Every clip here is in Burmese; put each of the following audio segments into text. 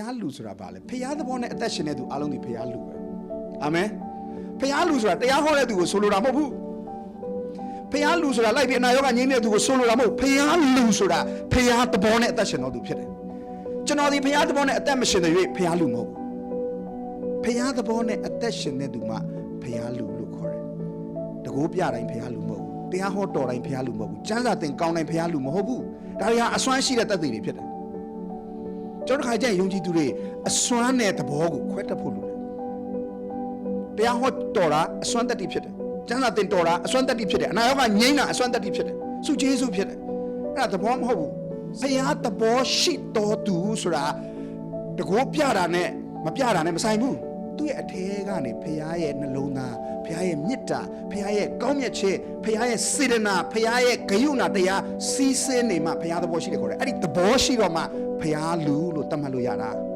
ះလူဆိုတာဘာလဲဖះသဘောနဲ့အသက်ရှင်တဲ့သူအားလုံးဒီဖះလူပဲအာမင်ဖះလူဆိုတာတရားဟောတဲ့သူကိုဆိုလိုတာမဟုတ်ဘူးဖះလူဆိုတာလိုက်ပြီးအနာရောဂါငြိမ်းတဲ့သူကိုဆိုလိုတာမဟုတ်ဖះလူဆိုတာဖះသဘောနဲ့အသက်ရှင်တော်သူဖြစ်တယ်ကျွန်တော်ဒီဖះသဘောနဲ့အသက်မရှင်တဲ့၍ဖះလူမဟုတ်ဘူးဖះသဘောနဲ့အသက်ရှင်တဲ့သူမှဖះလူလို့ခေါ်တယ်တကိုးပြတိုင်းဖះလူမဟုတ်ဘူးတရားဟောတော်တိုင်းဖះလူမဟုတ်ဘူးကျမ်းစာသင်ကောင်းတိုင်းဖះလူမဟုတ်ဘူးဒါတွေဟာအစွမ်းရှိတဲ့တတ်သိတွေဖြစ်တယ် ကျွန်တော်တစ်ခါကျရင်ယုံကြည်သူတွေအစွမ်းနဲ့သဘောကိုခွဲတတ်ဖို့လိုတယ်။တရားဟောတော်တာအစွမ်းတတ္တိဖြစ်တယ်။ကျမ်းစာသင်တော်တာအစွမ်းတတ္တိဖြစ်တယ်။အနာရောဂါငြိမ်းတာအစွမ်းတတ္တိဖြစ်တယ်။စုကျေးဇူးဖြစ်တယ်။အဲ့ဒါသဘောမဟုတ်ဘူး။ဘုရားသဘောရှိတော်သူဆိုတာတကောပြတာနဲ့မပြတာနဲ့မဆိုင်ဘူး။သူ့ရဲ့အထဲကနေဘုရားရဲ့နှလုံးသားဘုရားရဲ့မေတ္တာဘုရားရဲ့ကောင်းမြတ်ခြင်းဘုရားရဲ့စေတနာဘုရားရဲ့ဂရုဏာတရားစီးဆင်းနေမှဘုရားသဘောရှိတယ်ခေါ်တယ်။အဲ့ဒီသဘောရှိတော့မှ ဘုရားလူလို့သတ်မှတ်လို့ရတာ။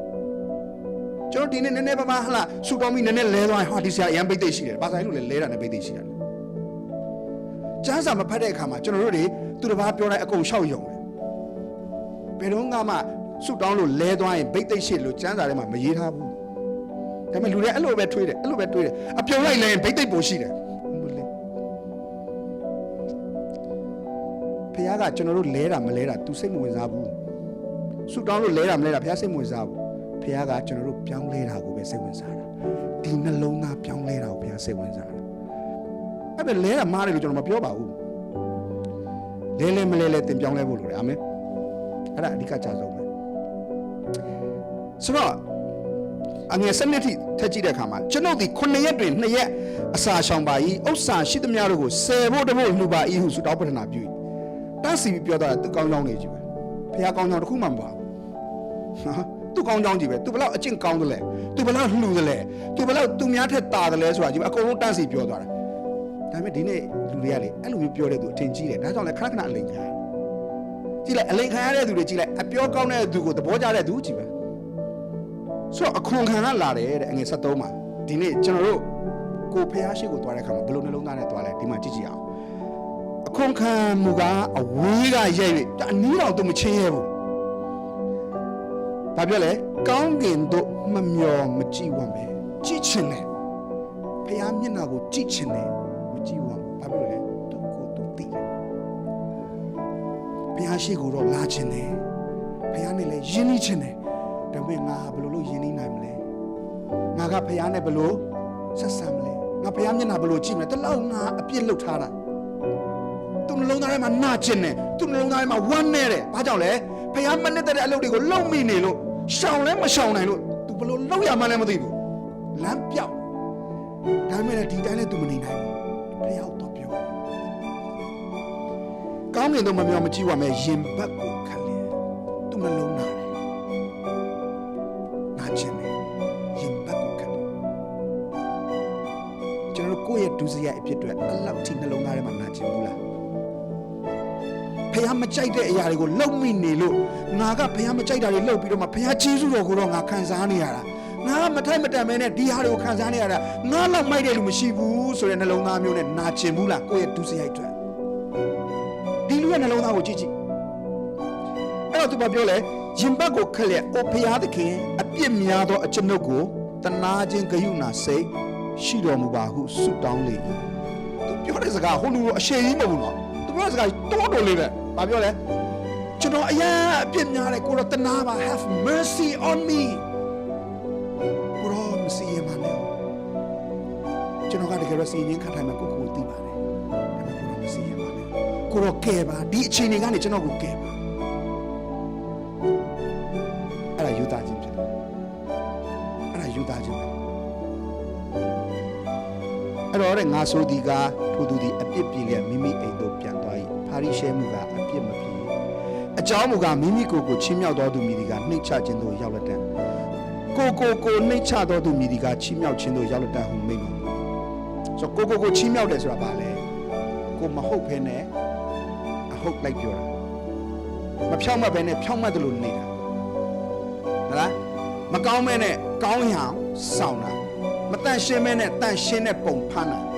ကျွန်တော်ဒီနေ့နည်းနည်းပါးပါးဟလာဆူတောင်းပြီးနည်းနည်းလဲသွားရင်ဟာဒီဆရာအရန်ပိတ်သိရှိတယ်။ဘာဆိုင်လို့လဲလဲတာနဲ့ပိတ်သိရှိတယ်။ကျမ်းစာမဖတ်တဲ့အခါမှာကျွန်တော်တို့တွေသူတစ်ပါးပြောတဲ့အကုန်ရှောက်ယုံတယ်။ဘယ်တော့မှဆူတောင်းလို့လဲသွားရင်ပိတ်သိရှိလို့ကျမ်းစာထဲမှာမရေးထားဘူး။ဒါပေမဲ့လူတွေအဲ့လိုပဲထွေးတယ်အဲ့လိုပဲတွေးတယ်။အပြုံလိုက်လဲရင်ပိတ်သိပိုရှိတယ်။ဟုတ်လေ။ဖခင်ကကျွန်တော်တို့လဲတာမလဲတာ तू စိတ်မဝင်စားဘူး။ ဆူတောင်းလို့လဲတာမလဲတာဖခင်စိတ်မဝင်စားဘူး။ဖခင်ကကျွန်တော်တို့ပြောင်းလဲတာကိုပဲစိတ်ဝင်စားတာ။ဒီနှလုံးသားပြောင်းလဲတာကိုဖခင်စိတ်ဝင်စားတာ။အဲ့ပဲလဲတာမားတယ်လို့ကျွန်တော်မပြောပါဘူး။လဲလဲမလဲလဲတင်ပြောင်းလဲဖို့လိုတယ်အာမင်။အဲ့ဒါအဓိကကြဆုံးပဲ။ဆိုတော့အငယ်စနစ်ထိထက်ကြည့်တဲ့အခါမှာကျွန်ုပ်ဒီ9ရက်တွင်2ရက်အစာရှောင်ပါ၏ဥစ္စာရှိသမျှတို့ကိုဆယ်ဖို့တဖို့လှူပါ၏ဟုဆုတောင်းပတနာပြု၏တန်းစီပြီးပြောတော့သူကောင်းကောင်းနေကြည့်ပဲဖះကောင်းကောင်းတစ်ခုမှမပါ ဘူးဟာသူကောင်းကောင်းကြည့်ပဲသူဘလောက်အကျင့်ကောင်းတယ်လဲသူဘလောက်လှူတယ်လဲသူဘလောက်သူများထက်တာတယ်လဲဆိုတာကြည့်ပဲအကုန်လုံးတန်းစီပြောသွားတာဒါပေမဲ့ဒီနေ့လူတွေကလေအဲ့လိုမျိုးပြောတဲ့သူအထင်ကြီးတယ်ဒါကြောင့်လေခဏခဏအလိန်ခံရတယ်ကြည့်လိုက်အလိန်ခံရတဲ့သူတွေကြည့်လိုက်အပြောကောင်းတဲ့သူကိုသဘောကျတဲ့သူကြည့်ပဲဆိုတော့အခွန်ခံကလာတယ်တဲ့အငယ်73မှာဒီနေ့ကျွန်တော်တို့ကိုဖះရှိကိုတွားတဲ့အခါမှာဘယ်လိုနှလုံးသားနဲ့တွားလဲဒီမှာကြည့်ကြည့်အောင်အခွန်ခံမူကအဝေးကရဲ့၍အနီးတော်သူမချင်းရဲဘူး ဘာပြောလဲကောင်းကင်တို့မမျော်မကြည့်ဝမ်းပဲကြည့်ချင်တယ်ဖះမျက်နှာကိုကြည့်ချင်တယ်မကြည့်ဝမ်းဘာပြောလဲသူကိုသူသိတယ်ဖះရှိကိုတော့လာချင်တယ်ဖះနဲ့လည်းယဉ်နီးချင်တယ်ဒါပေမဲ့ငါဘယ်လိုလုပ်ယဉ်နေနိုင်မလဲငါကဖះနဲ့ဘယ်လိုဆက်ဆံမလဲငါဖះမျက်နှာဘယ်လိုကြည့်မလဲတလောက်ငါအပြစ်လုပ်ထားတာသူ့နှလုံးသားထဲမှာနာကျင်တယ်သူ့နှလုံးသားထဲမှာဝမ်းနေတယ်ဘာကြောင့်လဲဖះမနစ်တဲ့အလုပ်တွေကိုလုပ်မိနေလို့ ရှောင်လဲမရှောင်နိုင်လို့ तू ဘယ်လိုလုပ်ရမှန်းလည်းမသိဘူးလမ်းပြောက်ဒါပေမဲ့လည်းဒီတိုင်းလည်း तू မနေနိုင်ဘူးဖះကိုတော့ပြောကောင်းကင်တော့မပြောမကြည့်ပါနဲ့ရင်ဘတ်ကိုခက်လေသူ့နှလုံးသားတယ်နာကျင်တယ်ရင်ဘတ်ကိုခတ်တယ်ကျွန်တော်တို့ကိုယ့်ရဲ့ဒုစရိုက်အဖြစ်တွေအလောက်ထိနှလုံးသားထဲမှာနာကျင်ဘူးလား ဖះမကြိုက်တဲ့အရာတွေကိုလုံမိနေလို့ငါကဖះမကြိုက်တာတွေလှုပ်ပြီးတော့မှဖះကျေးဇူးတော်ကိုတော့ငါခံစားနေရတာငါကမထိုက်မတန်မဲနဲ့ဒီဟာတွေကိုခံစားနေရတာငါလောက်မိုက်တဲ့လူမရှိဘူးဆိုတဲ့နှလုံးသားမျိုးနဲ့နာကျင်ဘူးလားကိုယ့်ရဲ့ဒုစရိုက်တွေဒီလူရဲ့နှလုံးသားကိုကြည့်ကြည့်အဲ့တော့သူဘာပြောလဲရင်ဘတ်ကိုခက်လက်အိုဖျားသခင်အပြစ်များသောအကျွန်ုပ်ကိုတနာခြင်းဂယုဏစိတ်ရှိတော်မူပါဟုဆုတောင်းလေ၏သူပြောတဲ့စကားဟိုလူတော့အရှိန်ကြီးမဟုတ်ဘူးနော်သူပြောတဲ့စကားတော်တော်လေးပဲ ဘာပြောလဲကျွန်တော်အရာအပြစ်များတယ်ကိုတော့တနာပါ have mercy on me ကိုတော့မစီရင်ပါနဲ့ကျွန်တော်ကတကယ်တော့စီရင်ခံထိုင်မှာကိုကိုသိပါတယ်ဒါပေမဲ့ကိုတော့မစီရင်ပါနဲ့ကိုတော့ကဲပါဒီအချိန်တွေကနေကျွန်တော်ကိုကဲပါအဲ့ဒါယူသားခြင်းဖြစ်တယ်အဲ့ဒါယူသားခြင်းပဲအဲ့တော့တဲ့ငါဆိုဒီကထိုသူဒီအပြစ်ပြေလျက်မိမိအိမ်သို့ပြန်သွား၏ ဖာရိရှဲမှုကအပြစ်မပြေအကြောင်းမူကားမိမိကိုယ်ကိုချင်းမြောက်တော်သူမိဒီကနှိမ့်ချခြင်းသို့ရောက်လက်တံကိုကိုကိုနှိမ့်ချတော်သူမိဒီကချင်းမြောက်ခြင်းသို့ရောက်လက်တံဟုမိန့်တော်မူဆိုတော့ကိုကိုကိုချင်းမြောက်တယ်ဆိုတာဘာလဲကိုမဟုတ်ဖ ೇನೆ အဟုတ်လိုက်ပြောတာမဖြောင့်မတ်ဘဲနဲ့ဖြောင့်မတ်တယ်လို့နေတာဟုတ်လားမကောင်းမဲနဲ့ကောင်းရအောင်စောင့်တာမတန့်ရှင်းမဲနဲ့တန့်ရှင်းတဲ့ပုံဖမ်းတာ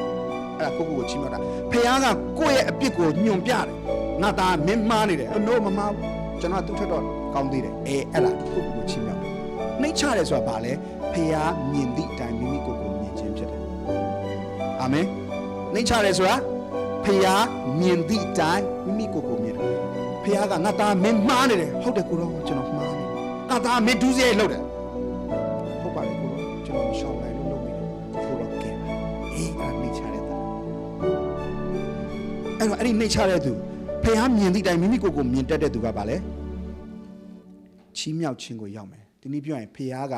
အဲ့ဒါကိုယ့်ကိုယ်ကိုချီးမြှောက်တာဖခင်ကကိုယ့်ရဲ့အပြစ်ကိုညွန်ပြတယ်ငါသားမင်းမှားနေတယ်အနိုးမမှားဘူးကျွန်တော်သူ့ထက်တော့ကောင်းသေးတယ်အေးအဲ့ဒါကိုယ့်ကိုယ်ကိုချီးမြှောက်တယ်နှိမ့်ချတယ်ဆိုတာဘာလဲဖះမြင်သည့်အတိုင်းမိမိကိုယ်ကိုမြင်ခြင်းဖြစ်တယ်အာမင်နှိမ့်ချတယ်ဆိုတာဖះမြင်သည့်အတိုင်းမိမိကိုယ်ကိုမြင်တယ်ဖះကငါသားမင်းမှားနေတယ်ဟုတ်တယ်ကိုတော့ကျွန်တော်မှားနေငါသားမင်းဒူးစရိုက်လုပ်တယ် အဲ့တော့အဲ့ဒီနှိမ့်ချတဲ့သူဖះမြင်သည့်အတိုင်းမိမိကိုယ်ကိုမြင်တတ်တဲ့သူကဘာလဲချီးမြှောက်ခြင်းကိုရောက်မယ်ဒီနည်းပြောရင်ဖះက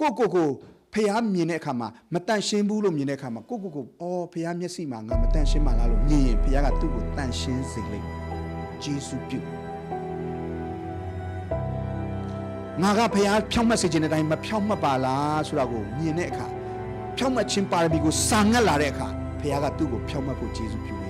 ကိုကိုကိုဖះမြင်တဲ့အခါမှာမတန်ရှင်းဘူးလို့မြင်တဲ့အခါမှာကိုကိုကိုအော်ဖះမျက်စိမှာငါမတန်ရှင်းပါလားလို့မြင်ရင်ဖះကသူ့ကိုတန်ရှင်းစေလိမ့်မယ်ဂျေစုပြုငါကဖះဖြောင့်မတ်စေခြင်းတဲ့အတိုင်းမဖြောင့်မတ်ပါလားဆိုတာကိုမြင်တဲ့အခါဖြောင့်မတ်ခြင်းပါရမီကိုစာငတ်လာတဲ့အခါဖះကသူ့ကိုဖြောင့်မတ်ဖို့ဂျေစုပြု